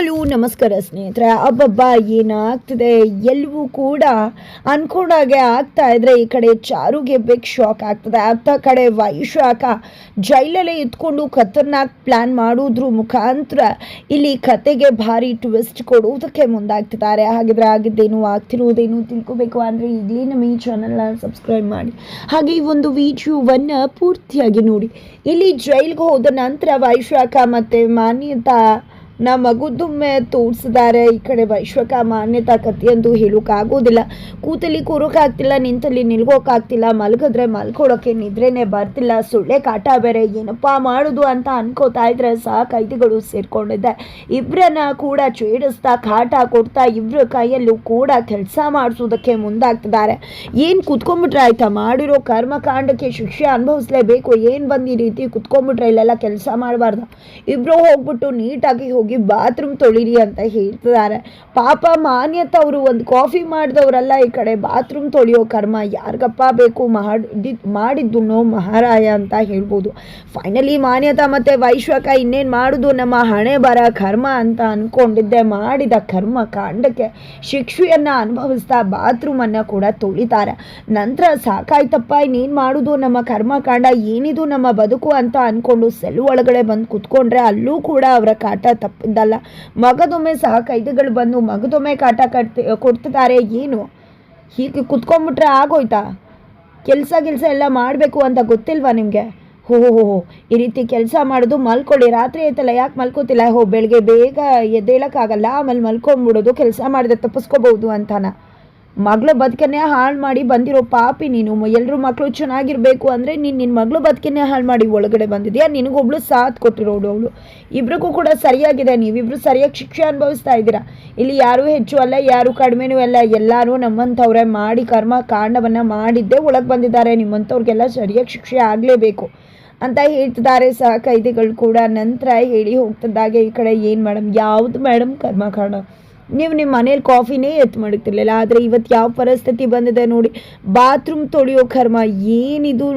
Hello ನಮಸ್ಕಾರ ಸ್ನೇಹಿತರೆ ಅಬ್ಬಬ್ಬ ಏನಾಗ್ತಿದೆ ಎಲ್ಲವೂ ಕೂಡ ಅನ್ಕೊಂಡಾಗೆ ಆಗ್ತಾ ಇದ್ರೆ ಈ ಕಡೆ ಚಾರುಗೆ ಬಿಗ್ ಶಾಕ್ ಆಗ್ತದೆ. ಅತ್ತ ಕಡೆ ವೈಶಾಖ ಜೈಲಲ್ಲೇ ಇದ್ಕೊಂಡು ಖತರ್ನಾಕ್ ಪ್ಲಾನ್ ಮಾಡೋದ್ರ ಮುಖಾಂತರ ಇಲ್ಲಿ ಕತೆಗೆ ಭಾರಿ ಟ್ವಿಸ್ಟ್ ಕೊಡುವುದಕ್ಕೆ ಮುಂದಾಗ್ತಿದ್ದಾರೆ. ಹಾಗಿದ್ರೆ ಆಗಿದ್ದೇನು ಆಗ್ತಿರುವುದೇನು ತಿಳ್ಕೊಬೇಕು ಅಂದರೆ ಈಗಲೇ ನಮ್ಮ ಈ ಚಾನಲ್ನ ಸಬ್ಸ್ಕ್ರೈಬ್ ಮಾಡಿ. ಹಾಗೆ ಈ ಒಂದು ವಿಡಿಯೋವನ್ನು ಪೂರ್ತಿಯಾಗಿ ನೋಡಿ. ಇಲ್ಲಿ ಜೈಲ್ಗೆ ಹೋದ ನಂತರ ವೈಶಾಖ ಮತ್ತು ಮಾನ್ಯತಾ ಮಗುದೊಮ್ಮೆ ತೋರಿಸಿದ್ದಾರೆ. ಈ ಕಡೆ ವೈಶ್ವಕ ಮಾನ್ಯತಾ ಕಥೆಯಂತೂ ಹೇಳೋಕ್ಕಾಗೋದಿಲ್ಲ. ಕೂತಲ್ಲಿ ಕೂರೋಕ್ಕಾಗ್ತಿಲ್ಲ, ನಿಂತಲ್ಲಿ ನಿಲ್ಗೋಕ್ಕಾಗ್ತಿಲ್ಲ. ಮಲಗಿದ್ರೆ ಮಲ್ಕೊಳ್ಳೋಕೆ ನಿದ್ರೆನೇ ಬರ್ತಿಲ್ಲ. ಸೊಳ್ಳೆ ಕಾಟ ಬೇರೆ. ಏನಪ್ಪ ಮಾಡೋದು ಅಂತ ಅನ್ಕೋತಾ ಇದ್ರೆ ಸಹ ಕೈದಿಗಳು ಸೇರ್ಕೊಂಡಿದ್ದೆ ಇಬ್ಬರನ್ನ ಕೂಡ ಚೇಡಿಸ್ತಾ ಕಾಟ ಕೊಡ್ತಾ ಇಬ್ಬರ ಕೈಯಲ್ಲೂ ಕೂಡ ಕೆಲಸ ಮಾಡಿಸೋದಕ್ಕೆ ಮುಂದಾಗ್ತಿದ್ದಾರೆ. ಏನು ಕುತ್ಕೊಂಡ್ಬಿಟ್ರೆ ಆಯ್ತಾ? ಮಾಡಿರೋ ಕರ್ಮಕಾಂಡಕ್ಕೆ ಶಿಕ್ಷೆ ಅನುಭವಿಸ್ಲೇಬೇಕು. ಏನು ಬಂದು ಈ ರೀತಿ ಕುತ್ಕೊಂಡ್ಬಿಟ್ರೆ ಇಲ್ಲೆಲ್ಲ ಕೆಲಸ ಮಾಡಬಾರ್ದು? ಇಬ್ಬರು ಹೋಗ್ಬಿಟ್ಟು ನೀಟಾಗಿ ಹೋಗಿ ಬಾತ್ರೂಮ್ ತೊಳಿರಿ ಅಂತ ಹೇಳ್ತಿದ್ದಾರೆ. ಪಾಪ ಮಾನ್ಯತ ಅವರು ಒಂದು ಕಾಫಿ ಮಾಡಿದವರಲ್ಲ ಈ ಕಡೆ ಬಾತ್ರೂಮ್ ತೊಳೆಯೋ ಕರ್ಮ ಯಾರಿಗಪ್ಪ ಬೇಕು? ಮಾಡಿ ಮಾಡಿದ್ದು ನೋ ಮಹಾರಾಯ ಅಂತ ಹೇಳ್ಬೋದು. ಫೈನಲಿ ಮಾನ್ಯತ ಮತ್ತು ವೈಶ್ವಕ ಇನ್ನೇನು ಮಾಡೋದು? ನಮ್ಮ ಹಣೆ ಬರ ಕರ್ಮ ಅಂತ ಅಂದ್ಕೊಂಡಿದ್ದೆ ಮಾಡಿದ ಕರ್ಮ ಕಾಂಡಕ್ಕೆ ಶಿಕ್ಷೆಯನ್ನು ಅನುಭವಿಸ್ತಾ ಬಾತ್ರೂಮನ್ನು ಕೂಡ ತೊಳಿತಾರೆ. ನಂತರ ಸಾಕಾಯ್ತಪ್ಪ, ಇನ್ನೇನು ಮಾಡೋದು? ನಮ್ಮ ಕರ್ಮಕಾಂಡ ಏನಿದು? ನಮ್ಮ ಬದುಕು ಅಂತ ಅಂದ್ಕೊಂಡು ಸೆಲ್ ಒಳಗಡೆ ಬಂದು ಕುತ್ಕೊಂಡ್ರೆ ಅಲ್ಲೂ ಕೂಡ ಅವರ ಕಾಟ ತಪ್ಪಿದ್ದಲ್ಲ ಮಗದೊಮ್ಮೆ ಸಹ ಕೈದಿಗಳು ಬಂದು ಮಗದೊಮ್ಮೆ ಕಾಟ ಕಟ್ತಿ, ಕೊಡ್ತಿದ್ದಾರೆ. ಏನು? ಹೀಗೆ ಕುತ್ಕೊಂಡ್ಬಿಟ್ರೆ ಆಗೋಯ್ತಾ? ಕೆಲಸ ಕೆಲಸ ಎಲ್ಲ ಮಾಡಬೇಕು ಅಂತ ಗೊತ್ತಿಲ್ವಾ ನಿಮಗೆ? ಹೋ ಈ ರೀತಿ ಕೆಲಸ ಮಾಡೋದು ಮಲ್ಕೊಳ್ಳಿ. ರಾತ್ರಿ ಆಯ್ತಲ್ಲ, ಯಾಕೆ ಮಲ್ಕೋತಿಲ್ಲ? ಹೋ, ಬೆಳಗ್ಗೆ ಬೇಗ ಎದ್ದೇಳಕ್ಕಾಗಲ್ಲ, ಆಮೇಲೆ ಮಲ್ಕೊಂಬಿಡೋದು, ಕೆಲಸ ಮಾಡಿದ್ರೆ ತಪ್ಪಿಸ್ಕೋಬಹುದು ಅಂತಾನ. ಮಗಳು ಬದುಕನ್ನೇ ಹಾಳು ಮಾಡಿ ಬಂದಿರೋ ಪಾಪಿ ನೀನು. ಎಲ್ಲರೂ ಮಕ್ಕಳು ಚೆನ್ನಾಗಿರಬೇಕು ಅಂದರೆ ನೀನು ನಿನ್ನ ಮಗಳು ಬದುಕನ್ನೇ ಹಾಳು ಮಾಡಿ ಒಳಗಡೆ ಬಂದಿದ್ಯಾ? ನಿನಗೊಬ್ಳು ಸಾಥ್ ಕೊಟ್ಟಿರೋಳು ಅವಳು. ಇಬ್ರಿಗೂ ಕೂಡ ಸರಿಯಾಗಿದೆ ನೀವಿಬ್ರು ಸರಿಯಾಗಿ ಶಿಕ್ಷೆ ಅನುಭವಿಸ್ತಾ ಇದ್ದೀರಾ? ಇಲ್ಲಿ ಯಾರೂ ಹೆಚ್ಚು ಅಲ್ಲ, ಯಾರು ಕಡಿಮೆನೂ ಅಲ್ಲ. ಎಲ್ಲರೂ ನಮ್ಮಂಥವ್ರೆ ಮಾಡಿ ಕರ್ಮ ಕಾಂಡವನ್ನು ಮಾಡಿದ್ದೇ ಒಳಗೆ ಬಂದಿದ್ದಾರೆ. ನಿಮ್ಮಂಥವ್ರಿಗೆಲ್ಲ ಸರಿಯಾಗಿ ಶಿಕ್ಷೆ ಆಗಲೇಬೇಕು ಅಂತ ಹೇಳ್ತಿದ್ದಾರೆ ಸಹ ಕೈದಿಗಳು ಕೂಡ. ನಂತರ ಹೇಳಿ ಹೋಗ್ತಿದ್ದಾಗೆ ಈ ಕಡೆ ಏನು ಮೇಡಮ್? ಯಾವುದು ಮೇಡಮ್ ಕರ್ಮಕಾಂಡ ನೀವು ನಿಮ್ಮ ಮನೇಲಿ ಕಾಫಿನೇ ಎತ್ತು ಮಾಡುತ್ತಿರಲಿಲ್ಲ ಆದರೆ ಇವತ್ತು ಯಾವ ಪರಿಸ್ಥಿತಿ ಬಂದಿದೆ ನೋಡಿ, ಬಾತ್ರೂಮ್ ತೊಳೆಯೋ ಕರ್ಮ ಏನಿದು?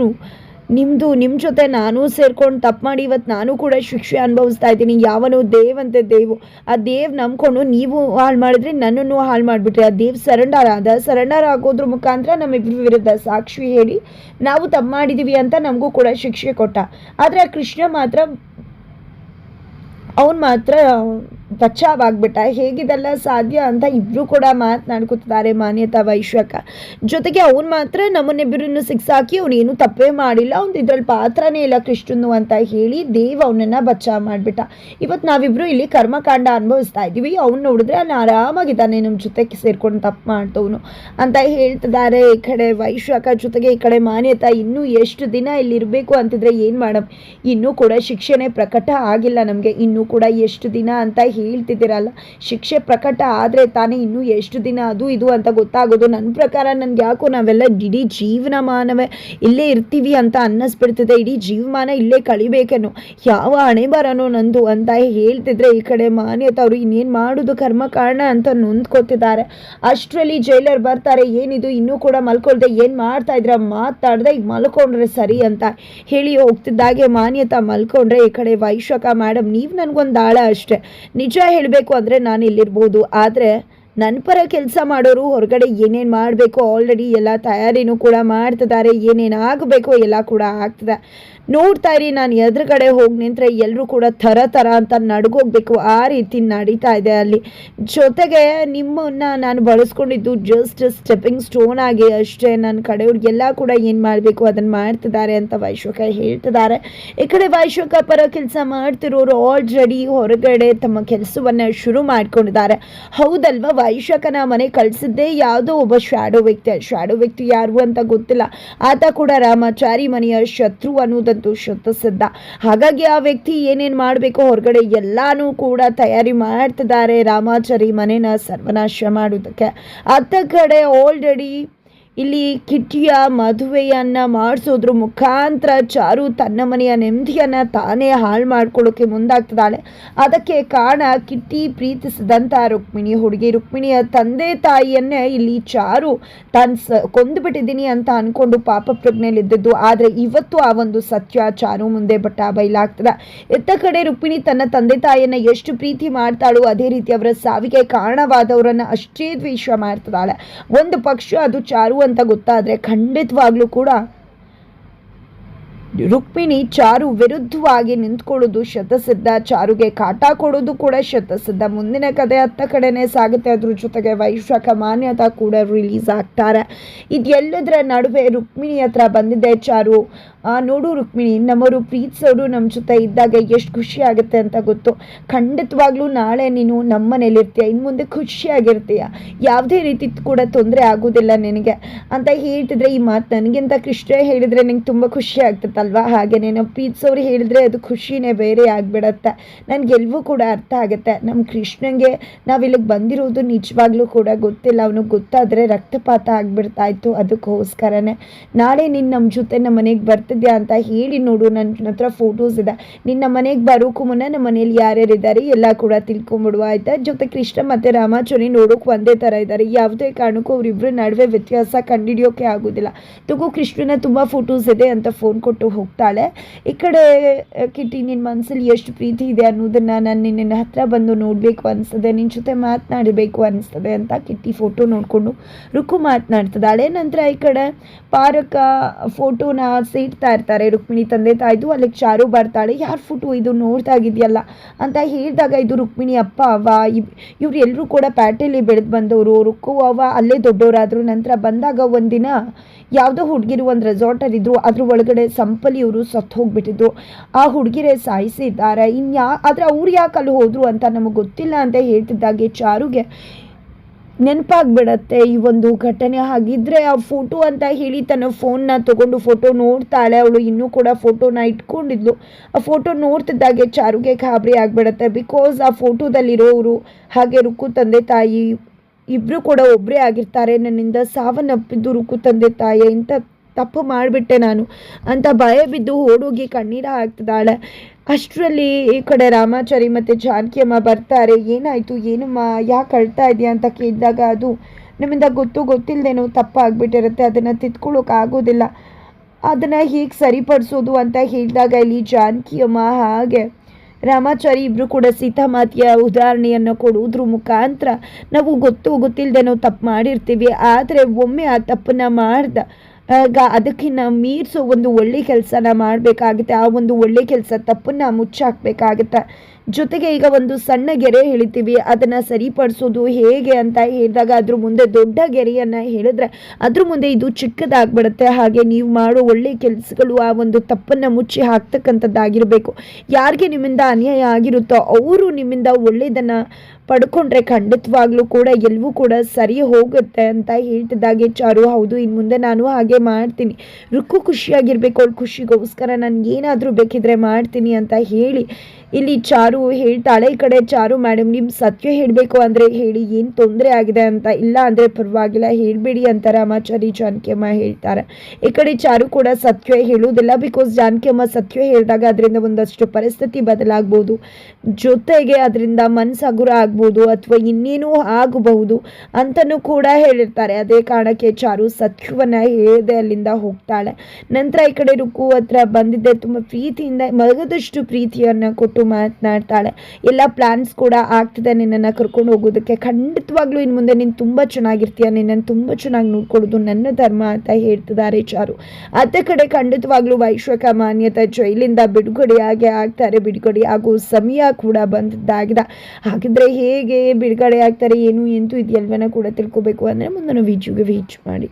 ನಿಮ್ಮದು ನಿಮ್ಮ ಜೊತೆ ನಾನು ಸೇರ್ಕೊಂಡು ತಪ್ಪು ಮಾಡಿ ಇವತ್ತು ನಾನು ಕೂಡ ಶಿಕ್ಷೆ ಅನುಭವಿಸ್ತಾ ಇದ್ದೀನಿ. ಯಾವನು ದೇವಂತೆ ದೇವು. ಆ ದೇವ್ ನಂಬ್ಕೊಂಡು ನೀವು ಹಾಳು ಮಾಡಿದ್ರೆ ನನ್ನನ್ನು ಹಾಳು ಮಾಡಿಬಿಟ್ರೆ. ಆ ದೇವ್ ಸರೆಂಡರ್ ಆದ ಸರೆಂಡರ್ ಆಗೋದ್ರ ಮುಖಾಂತರ ನಮ್ಮಿಬ್ಬರ ವಿರುದ್ಧ ಸಾಕ್ಷಿ ಹೇಳಿ, ನಾವು ತಪ್ಪು ಮಾಡಿದ್ದೀವಿ ಅಂತ ನಮಗೂ ಕೂಡ ಶಿಕ್ಷೆ ಕೊಟ್ಟ. ಆದರೆ ಆ ಕೃಷ್ಣ ಮಾತ್ರ, ಅವನು ಮಾತ್ರ ಬಚಾವಾಗ್ಬಿಟ್ಟ ಹೇಗಿದೆಲ್ಲ ಸಾಧ್ಯ ಅಂತ ಇಬ್ಬರು ಕೂಡ ಮಾತನಾಡ್ಕೊತಿದ್ದಾರೆ ಮಾನ್ಯತಾ ವೈಶ್ವಕ. ಜೊತೆಗೆ ಅವ್ನು ಮಾತ್ರ ನಮ್ಮನ್ನಿಬ್ಬರನ್ನು ಸಿಕ್ಸಾಕಿ ಅವನೇನು ತಪ್ಪೇ ಮಾಡಿಲ್ಲ. ಅವ್ನು ಇದ್ರಲ್ಲಿ ಪಾತ್ರನೇ ಇಲ್ಲ ಕೃಷ್ಣನು ಅಂತ ಹೇಳಿ ದೇವ್ ಅವನನ್ನು ಬಚಾವ್ ಮಾಡಿಬಿಟ್ಟ. ಇವತ್ತು ನಾವಿಬ್ಬರು ಇಲ್ಲಿ ಕರ್ಮಕಾಂಡ ಅನುಭವಿಸ್ತಾ ಇದ್ದೀವಿ. ಅವ್ನು ನೋಡಿದ್ರೆ ಅಲ್ಲಿ ಆರಾಮಾಗಿದ್ದಾನೆ ನಮ್ಮ ಜೊತೆಗೆ ಸೇರ್ಕೊಂಡು ತಪ್ಪು ಮಾಡ್ತವನು ಅಂತ ಹೇಳ್ತಿದ್ದಾರೆ ಈ ಕಡೆ ವೈಶ್ವಕ. ಜೊತೆಗೆ ಈ ಕಡೆ ಮಾನ್ಯತಾ ಇನ್ನೂ ಎಷ್ಟು ದಿನ ಇಲ್ಲಿ ಇರಬೇಕು ಅಂತಿದ್ರೆ ಏನು ಮಾಡಮ್? ಇನ್ನೂ ಕೂಡ ಶಿಕ್ಷಣೆ ಪ್ರಕಟ ಆಗಿಲ್ಲ ನಮಗೆ. ಇನ್ನೂ ಕೂಡ ಎಷ್ಟು ದಿನ ಅಂತ ಹೇಳ್ತಿದ್ದೀರಲ್ಲ? ಶಿಕ್ಷೆ ಪ್ರಕಟ ಆದರೆ ತಾನೇ ಇನ್ನೂ ಎಷ್ಟು ದಿನ ಅದು ಇದು ಅಂತ ಗೊತ್ತಾಗೋದು. ನನ್ನ ಪ್ರಕಾರ ನನಗೆ ಯಾಕೋ ನಾವೆಲ್ಲ ಇಡೀ ಜೀವನಮಾನವೇ ಇಲ್ಲೇ ಇರ್ತೀವಿ ಅಂತ ಅನ್ನಿಸ್ಬಿಡ್ತಿದೆ. ಇಡೀ ಜೀವಮಾನ ಇಲ್ಲೇ ಕಳಿಬೇಕೇನೋ? ಯಾವ ಹಣೆ ನಂದು ಅಂತ ಹೇಳ್ತಿದ್ರೆ ಈ ಕಡೆ ಮಾನ್ಯತೆ ಅವರು ಇನ್ನೇನು ಮಾಡೋದು ಕರ್ಮ ಕಾರಣ ಅಂತ ನೊಂದ್ಕೋತಿದ್ದಾರೆ. ಅಷ್ಟರಲ್ಲಿ ಜೈಲರ್ ಬರ್ತಾರೆ. ಏನಿದು? ಇನ್ನೂ ಕೂಡ ಮಲ್ಕೊಳ್ದೆ. ಏನು ಮಾಡ್ತಾ ಇದ್ರ? ಮಾತಾಡ್ದೆ ಈಗ ಮಲ್ಕೊಂಡ್ರೆ ಸರಿ ಅಂತ ಹೇಳಿ ಹೋಗ್ತಿದ್ದಾಗೆ ಮಾನ್ಯತ ಮಲ್ಕೊಂಡ್ರೆ ಈ ಕಡೆ ವೈಶಾಖ ಮೇಡಮ್ ನೀವು ನನಗೊಂದು ಆಳ ಅಷ್ಟೇ. ನಿಜ ಹೇಳಬೇಕು ಅಂದರೆ ನಾನು ಇಲ್ಲಿರ್ಬೋದು. ಆದರೆ ನನ್ನ ಪರ ಕೆಲಸ ಮಾಡೋರು ಹೊರಗಡೆ ಏನೇನು ಮಾಡಬೇಕು ಆಲ್ರೆಡಿ ಎಲ್ಲ ತಯಾರಿನೂ ಕೂಡ ಮಾಡ್ತಿದ್ದಾರೆ. ಏನೇನು ಆಗಬೇಕು ಎಲ್ಲ ಕೂಡ ಆಗ್ತದೆ. ನೋಡ್ತಾ ಇರಿ, ನಾನು ಎದುರುಗಡೆ ಹೋಗಿ ನಿಂತರೆ ಎಲ್ಲರೂ ಕೂಡ ಥರ ಥರ ಅಂತ ನಡ್ಗೋಗ್ಬೇಕು. ಆ ರೀತಿ ನಡೀತಾ ಇದೆ ಅಲ್ಲಿ. ಜೊತೆಗೆ ನಿಮ್ಮನ್ನು ನಾನು ಬಳಸ್ಕೊಂಡಿದ್ದು ಜಸ್ಟ್ ಸ್ಟೆಪ್ಪಿಂಗ್ ಸ್ಟೋನ್ ಆಗಿ ಅಷ್ಟೇ. ನನ್ನ ಕಡೆಯವ್ರಿಗೆಲ್ಲ ಕೂಡ ಏನು ಮಾಡಬೇಕು, ಅದನ್ನು ಮಾಡ್ತಿದ್ದಾರೆ ಅಂತ ವೈಶೋಕ ಹೇಳ್ತಿದ್ದಾರೆ. ಈ ಕಡೆ ವೈಶೋಕ ಪರ ಕೆಲಸ ಮಾಡ್ತಿರೋರು ಆಲ್ರೆಡಿ ಹೊರಗಡೆ ತಮ್ಮ ಕೆಲಸವನ್ನು ಶುರು ಮಾಡ್ಕೊಂಡಿದ್ದಾರೆ. ಹೌದಲ್ವಾ ವೈಶಾಖನ ಮನೆ ಕಳಿಸಿದ್ದೇ ಯಾವುದೋ ಒಬ್ಬ ಶ್ಯಾಡೋ ವ್ಯಕ್ತಿ. ಶ್ಯಾಡೋ ವ್ಯಕ್ತಿ ಯಾರು ಅಂತ ಗೊತ್ತಿಲ್ಲ. ಆತ ಕೂಡ ರಾಮಾಚಾರಿ ಮನೆಯ ಶತ್ರು ಅನ್ನೋದಂತೂ ಸಿದ್ಧ ಹಾಗಾಗಿ ಆ ವ್ಯಕ್ತಿ ಏನೇನು ಮಾಡಬೇಕು ಹೊರಗಡೆ ಎಲ್ಲಾನು ಕೂಡ ತಯಾರಿ ಮಾಡ್ತಿದ್ದಾರೆ ರಾಮಾಚಾರಿ ಮನೆನ ಸರ್ವನಾಶ ಮಾಡೋದಕ್ಕೆ. ಅತ್ತ ಕಡೆ ಆಲ್ರೆಡಿ ಇಲ್ಲಿ ಕಿಟ್ಟಿಯ ಮದುವೆಯನ್ನ ಮಾಡಿಸೋದ್ರ ಮುಖಾಂತರ ಚಾರು ತನ್ನ ಮನೆಯ ನೆಮ್ಮದಿಯನ್ನ ತಾನೇ ಹಾಳು ಮಾಡ್ಕೊಳ್ಳೋಕೆ ಮುಂದಾಗ್ತದಾಳೆ ಅದಕ್ಕೆ ಕಾರಣ ಕಿಟ್ಟಿ ಪ್ರೀತಿಸಿದಂಥ ರುಕ್ಮಿಣಿ. ಹುಡುಗಿ ರುಕ್ಮಿಣಿಯ ತಂದೆ ತಾಯಿಯನ್ನೇ ಇಲ್ಲಿ ಚಾರು ತಾನು ಸ ಕೊಂದುಬಿಟ್ಟಿದ್ದೀನಿ ಅಂತ ಅಂದ್ಕೊಂಡು ಪಾಪ ಪ್ರಜ್ಞೆಯಲ್ಲಿದ್ದದ್ದು. ಆದರೆ ಇವತ್ತು ಆ ಒಂದು ಸತ್ಯ ಚಾರು ಮುಂದೆ ಬಟ್ಟ ಬಯಲಾಗ್ತದೆ ಎತ್ತ ಕಡೆ ರುಕ್ಮಿಣಿ ತನ್ನ ತಂದೆ ತಾಯಿಯನ್ನ ಎಷ್ಟು ಪ್ರೀತಿ ಮಾಡ್ತಾಳೋ ಅದೇ ರೀತಿ ಅವರ ಸಾವಿಗೆ ಕಾರಣವಾದವರನ್ನ ಅಷ್ಟೇ ದ್ವೇಷ ಮಾಡ್ತಿದ್ದಾಳೆ. ಒಂದು ಪಕ್ಷ ಅದು ಚಾರು ಅಂತ ಗೊತ್ತಾದರೆ ಖಂಡಿತವಾಗ್ಲೂ ಕೂಡ ರುಕ್ಮಿಣಿ ಚಾರು ವಿರುದ್ಧವಾಗಿ ನಿಂತ್ಕೊಳ್ಳೋದು ಶತಸಿದ್ಧ. ಚಾರುಗೆ ಕಾಟ ಕೊಡೋದು ಕೂಡ ಶತಸಿದ್ಧ. ಮುಂದಿನ ಕಥೆ ಹತ್ತ ಕಡೆನೇ ಸಾಗುತ್ತೆ. ಅದ್ರ ಜೊತೆಗೆ ವೈಶಾಖ ಮಾನ್ಯತಾ ಕೂಡ ರಿಲೀಸ್ ಆಗ್ತಾರೆ. ಇದೆಲ್ಲದರ ನಡುವೆ ರುಕ್ಮಿಣಿ ಹತ್ರ ಬಂದಿದೆ ಚಾರು. ನೋಡು ರುಕ್ಮಿಣಿ, ನಮ್ಮವರು ಪ್ರೀತಿಸೋರು ನಮ್ಮ ಜೊತೆ ಇದ್ದಾಗ ಎಷ್ಟು ಖುಷಿ ಆಗುತ್ತೆ ಅಂತ ಗೊತ್ತು. ಖಂಡಿತವಾಗ್ಲೂ ನಾಳೆ ನೀನು ನಮ್ಮ ಮನೇಲಿರ್ತೀಯ ಇನ್ನು ಮುಂದೆ ಖುಷಿಯಾಗಿರ್ತೀಯ ಯಾವುದೇ ರೀತಿ ಕೂಡ ತೊಂದರೆ ಆಗೋದಿಲ್ಲ ನಿನಗೆ. ಅಂತ ಹೇಳ್ತಿದ್ರೆ ಈ ಮಾತು ನನಗಿಂತ ಕೃಷ್ಣ ಹೇಳಿದರೆ ನಿನಗೆ ತುಂಬ ಖುಷಿ ಆಗ್ತದಲ್ವಾ ಹಾಗೆ ನಾವು ಪ್ರೀತಿಸೋರು ಹೇಳಿದ್ರೆ ಅದು ಖುಷಿನೇ ಬೇರೆ ಆಗಿಬಿಡತ್ತೆ. ನನಗೆಲ್ವೂ ಕೂಡ ಅರ್ಥ ಆಗುತ್ತೆ. ನಮ್ಮ ಕೃಷ್ಣಂಗೆ ನಾವಿಲ್ಲಿಗೆ ಬಂದಿರೋದು ನಿಜವಾಗ್ಲೂ ಕೂಡ ಗೊತ್ತಿಲ್ಲ. ಅವನಿಗೆ ಗೊತ್ತಾದರೆ ರಕ್ತಪಾತ ಆಗಿಬಿಡ್ತಾ ಇತ್ತು ಅದಕ್ಕೋಸ್ಕರನೇ. ನಾಳೆ ನೀನು ನಮ್ಮ ಜೊತೆ ನಮ್ಮ ಮನೆಗೆ ಬರ್ತೀನಿ ಬರ್ತಿದ್ಯಾ ಅಂತ ಹೇಳಿ ನೋಡು ನನ್ನ ಹತ್ರ ಫೋಟೋಸ್ ಇದೆ. ನಿನ್ನ ಮನೆಗೆ ಬರೋಕ್ಕೂ ಮುನ್ನ ನಮ್ಮ ಮನೇಲಿ ಯಾರ್ಯಾರು ಇದ್ದಾರೆ ಎಲ್ಲ ಕೂಡ ತಿಳ್ಕೊಂಬಿಡುವ ಆಯ್ತಾ? ಜೊತೆ ಕೃಷ್ಣ ಮತ್ತು ರಾಮಾಚರಿ ನೋಡೋಕೆ ಒಂದೇ ಥರ ಇದ್ದಾರೆ ಯಾವುದೇ ಕಾರಣಕ್ಕೂ ಅವರಿಬ್ಬರ ನಡುವೆ ವ್ಯತ್ಯಾಸ ಕಂಡುಹಿಡಿಯೋಕೆ ಆಗೋದಿಲ್ಲ. ತಗೋ, ಕೃಷ್ಣನ ತುಂಬ ಫೋಟೋಸ್ ಇದೆ ಅಂತ ಫೋನ್ ಕೊಟ್ಟು ಹೋಗ್ತಾಳೆ. ಈ ಕಡೆ ಕಿಟ್ಟಿ ನಿನ್ನ ಮನಸ್ಸಲ್ಲಿ ಎಷ್ಟು ಪ್ರೀತಿ ಇದೆ ಅನ್ನೋದನ್ನು ನಾನು ನಿನ್ನ ಹತ್ರ ಬಂದು ನೋಡಬೇಕು ಅನಿಸ್ತದೆ. ನಿನ್ನ ಜೊತೆ ಮಾತನಾಡಬೇಕು ಅನಿಸ್ತದೆ ಅಂತ ಕಿಟ್ಟಿ ಫೋಟೋ ನೋಡಿಕೊಂಡು ರುಕು ಮಾತನಾಡ್ತಿದ್ದಾಳೆ. ನಂತರ ಈ ಕಡೆ ಪಾರಕ ಫೋಟೋನ ಸೀಟ್ ಹೋಗ್ತಾ ಇರ್ತಾರೆ. ರುಕ್ಮಿಣಿ ತಂದೆ ತಾಯ್ದು, ಅಲ್ಲಿಗೆ ಚಾರು ಬರ್ತಾಳೆ. ಯಾರು ಫೋಟೋ ಇದು ನೋಡ್ತಾ ಇದೆಯಲ್ಲ? ಅಂತ ಹೇಳಿದಾಗ ಇದು ರುಕ್ಮಿಣಿ, ಅಪ್ಪ ಅವ ಇವ್ರು ಎಲ್ಲರೂ ಕೂಡ ಪ್ಯಾಟೆಯಲ್ಲಿ ಬೆಳೆದು ಬಂದವರು. ರುಕ್ಕು ಅವ ಅಲ್ಲೇ ದೊಡ್ಡವರಾದರು ನಂತರ ಬಂದಾಗ ಒಂದಿನ ಯಾವುದೋ ಹುಡುಗಿರು ಒಂದು ರೆಸಾರ್ಟಲ್ಲಿ ಇದ್ರು. ಅದ್ರ ಒಳಗಡೆ ಸಂಪಲಿ ಇವರು ಸತ್ತು ಹೋಗ್ಬಿಟ್ಟಿದ್ರು. ಆ ಹುಡುಗಿರೇ ಸಾಯಿಸಿದ್ದಾರೆ. ಇನ್ಯಾ, ಆದರೆ ಅವ್ರು ಯಾಕೆ ಅಲ್ಲಿ ಹೋದ್ರು ಅಂತ ನಮಗೆ ಗೊತ್ತಿಲ್ಲ ಅಂತ ಹೇಳ್ತಿದ್ದಾಗೆ ಚಾರುಗೆ. ನೆನಪಾಗ್ಬಿಡತ್ತೆ ಈ ಒಂದು ಘಟನೆ. ಹಾಗಿದ್ರೆ ಆ ಫೋಟೋ ಅಂತ ಹೇಳಿ ತನ್ನ ಫೋನ್ನ ತಗೊಂಡು ಫೋಟೋ ನೋಡ್ತಾಳೆ. ಅವಳು ಇನ್ನೂ ಕೂಡ ಫೋಟೋನ ಇಟ್ಕೊಂಡಿದ್ಲು. ಆ ಫೋಟೋ ನೋಡ್ತಿದ್ದಾಗೆ ಚಾರುಗೆ ಗಾಬರಿ ಆಗಿಬಿಡತ್ತೆ. ಬಿಕಾಸ್ ಆ ಫೋಟೋದಲ್ಲಿರೋರು ಹಾಗೆ ರುಕ್ಕು ತಂದೆ ತಾಯಿ ಇಬ್ಬರು ಕೂಡ ಒಬ್ಬರೇ ಆಗಿರ್ತಾರೆ. ನನ್ನಿಂದ ಸಾವನ್ನಪ್ಪಿದ್ದು ರುಕ್ಕು ತಂದೆ ತಾಯಿ ಇಂಥ ತಪ್ಪು ಮಾಡಿಬಿಟ್ಟೆ ನಾನು. ಅಂತ ಭಯ ಬಿದ್ದು ಓಡೋಗಿ ಕಣ್ಣೀರ ಹಾಕ್ತಿದ್ದಾಳೆ. ಅಷ್ಟರಲ್ಲಿ ಈ ಕಡೆ ರಾಮಾಚಾರಿ ಮತ್ತು ಜಾನಕಿಯಮ್ಮ ಬರ್ತಾರೆ. ಏನಾಯಿತು, ಏನಮ್ಮ, ಯಾಕೆ ಅಳ್ತಾ ಇದೆಯಾ ಅಂತ ಕೇಳಿದಾಗ ಅದು ನಿಮ್ಮಿಂದ ಗೊತ್ತು ಗೊತ್ತಿಲ್ಲದೇನೋ ತಪ್ಪಾಗ್ಬಿಟ್ಟಿರುತ್ತೆ. ಅದನ್ನು ತಿದ್ಕೊಳ್ಳೋಕ್ಕಾಗೋದಿಲ್ಲ ಅದನ್ನು ಹೀಗೆ ಸರಿಪಡಿಸೋದು ಅಂತ ಹೇಳಿದಾಗ ಇಲ್ಲಿ ಜಾನಕಿಯಮ್ಮ ಹಾಗೆ ರಾಮಾಚಾರಿ ಇಬ್ಬರು ಕೂಡ ಸೀತಾಮಾತೆಯ ಉದಾಹರಣೆಯನ್ನು ಕೊಡುವುದ್ರ ಮುಖಾಂತರ ನಾವು ಗೊತ್ತು ಗೊತ್ತಿಲ್ಲದೆ ತಪ್ಪು ಮಾಡಿರ್ತೀವಿ. ಆದರೆ ಒಮ್ಮೆ ಆ ತಪ್ಪನ್ನು ಮಾಡ್ದ ಆಗ ಅದಕ್ಕಿನ್ನ ಮೀರಿಸೋ ಒಂದು ಒಳ್ಳೆ ಕೆಲಸನ ಮಾಡಬೇಕಾಗುತ್ತೆ. ಆ ಒಂದು ಒಳ್ಳೆ ಕೆಲಸ ತಪ್ಪನ್ನು ಮುಚ್ಚಾಕಬೇಕಾಗುತ್ತೆ. ಜೊತೆಗೆ ಈಗ ಒಂದು ಸಣ್ಣ ಗೆರೆ ಎಳಿತೀವಿ ಅದನ್ನು ಸರಿಪಡಿಸೋದು ಹೇಗೆ ಅಂತ ಹೇಳಿದಾಗ ಅದ್ರ ಮುಂದೆ ದೊಡ್ಡ ಗೆರೆಯನ್ನು ಹೇಳಿದ್ರೆ ಅದ್ರ ಮುಂದೆ ಇದು ಚಿಕ್ಕದಾಗ್ಬಿಡುತ್ತೆ. ಹಾಗೆ ನೀವು ಮಾಡೋ ಒಳ್ಳೆ ಕೆಲಸಗಳು ಆ ಒಂದು ತಪ್ಪನ್ನು ಮುಚ್ಚಿ ಹಾಕ್ತಕ್ಕಂಥದ್ದಾಗಿರಬೇಕು. ಯಾರಿಗೆ ನಿಮ್ಮಿಂದ ಅನ್ಯಾಯ ಆಗಿರುತ್ತೋ ಅವರು ನಿಮ್ಮಿಂದ ಒಳ್ಳೆಯದನ್ನು ಪಡ್ಕೊಂಡ್ರೆ ಖಂಡಿತವಾಗ್ಲೂ ಕೂಡ ಎಲ್ಲವೂ ಕೂಡ ಸರಿ ಹೋಗುತ್ತೆ ಅಂತ ಹೇಳ್ತಿದ್ದಾಗೆ ಚಾರು. ಹೌದು ಇನ್ನು ಮುಂದೆ ನಾನು ಹಾಗೆ ಮಾಡ್ತೀನಿ. ರುಕ್ಕು ಖುಷಿಯಾಗಿರ್ಬೇಕು, ಅವ್ಳು ಖುಷಿಗೋಸ್ಕರ ನಾನು ಏನಾದರೂ ಬೇಕಿದ್ರೆ ಮಾಡ್ತೀನಿ ಅಂತ ಹೇಳಿ ಇಲ್ಲಿ ಚಾರು ಹೇಳ್ತಾಳೆ? ಈ ಕಡೆ ಚಾರು ಮೇಡಮ್ ನಿಮ್ ಸತ್ಯ ಹೇಳಬೇಕು ಅಂದ್ರೆ ಹೇಳಿ, ಏನು ತೊಂದರೆ ಆಗಿದೆ ಅಂತ? ಇಲ್ಲ ಅಂದ್ರೆ ಪರವಾಗಿಲ್ಲ, ಹೇಳಬೇಡಿ ಅಂತ ರಾಮಾಚಾರಿ ಜಾನಕಿಯಮ್ಮ ಹೇಳ್ತಾರೆ. ಈ ಕಡೆ ಚಾರು ಕೂಡ ಸತ್ಯ ಹೇಳುವುದಿಲ್ಲ ಬಿಕಾಸ್ ಜಾನಕಿಯಮ್ಮ ಸತ್ಯ ಹೇಳಿದಾಗ ಅದರಿಂದ ಒಂದಷ್ಟು ಪರಿಸ್ಥಿತಿ ಬದಲಾಗಬಹುದು ಜೊತೆಗೆ ಅದರಿಂದ ಮನಸಗುರ ಆಗ್ಬೋದು ಅಥವಾ ಇನ್ನೇನೂ ಆಗಬಹುದು ಅಂತಲೂ ಕೂಡ ಹೇಳಿರ್ತಾರೆ. ಅದೇ ಕಾರಣಕ್ಕೆ ಚಾರು ಸತ್ಯವನ್ನ ಹೇಳದೆ ಅಲ್ಲಿಂದ ಹೋಗ್ತಾಳೆ. ನಂತರ ಈ ಕಡೆ ರುಕು ಹತ್ರ ಬಂದಿದ್ದೆ. ತುಂಬಾ ಪ್ರೀತಿಯಿಂದ ಮಲಗದಷ್ಟು ಪ್ರೀತಿಯನ್ನ ಕೊಟ್ಟು ಮಾತನಾಡ್ತಾಳೆ ಎಲ್ಲ ಪ್ಲ್ಯಾನ್ಸ್ ಕೂಡ ಆಗ್ತಿದೆ ನಿನ್ನನ್ನು ಕರ್ಕೊಂಡು ಹೋಗೋದಕ್ಕೆ. ಖಂಡಿತವಾಗ್ಲೂ ಇನ್ನು ಮುಂದೆ ನೀನು ತುಂಬ ಚೆನ್ನಾಗಿರ್ತೀಯ. ನಿನ್ನನ್ನು ತುಂಬ ಚೆನ್ನಾಗಿ ನೋಡ್ಕೊಳ್ಳೋದು ನನ್ನ ಧರ್ಮ ಅಂತ ಹೇಳ್ತಿದ್ದಾರೆ ಚಾರು. ಅದೇ ಕಡೆ ಖಂಡಿತವಾಗ್ಲೂ ವೈಶ್ವಕ ಮಾನ್ಯತೆ ಜೈಲಿಂದ ಬಿಡುಗಡೆಯಾಗಿ ಆಗ್ತಾರೆ. ಬಿಡುಗಡೆ ಆಗೋ ಸಮಯ ಕೂಡ ಬಂದಿದ್ದಾಗಿದೆ. ಹಾಗಿದ್ರೆ ಹೇಗೆ ಬಿಡುಗಡೆ ಆಗ್ತಾರೆ, ಏನು, ಎಂತೂ ಇದೆಯಲ್ವನ ಕೂಡ ತಿಳ್ಕೊಬೇಕು. ಅಂದರೆ ಮುಂದಿನ ವಿಜುಗೆ ವೀಚ್ ಮಾಡಿ.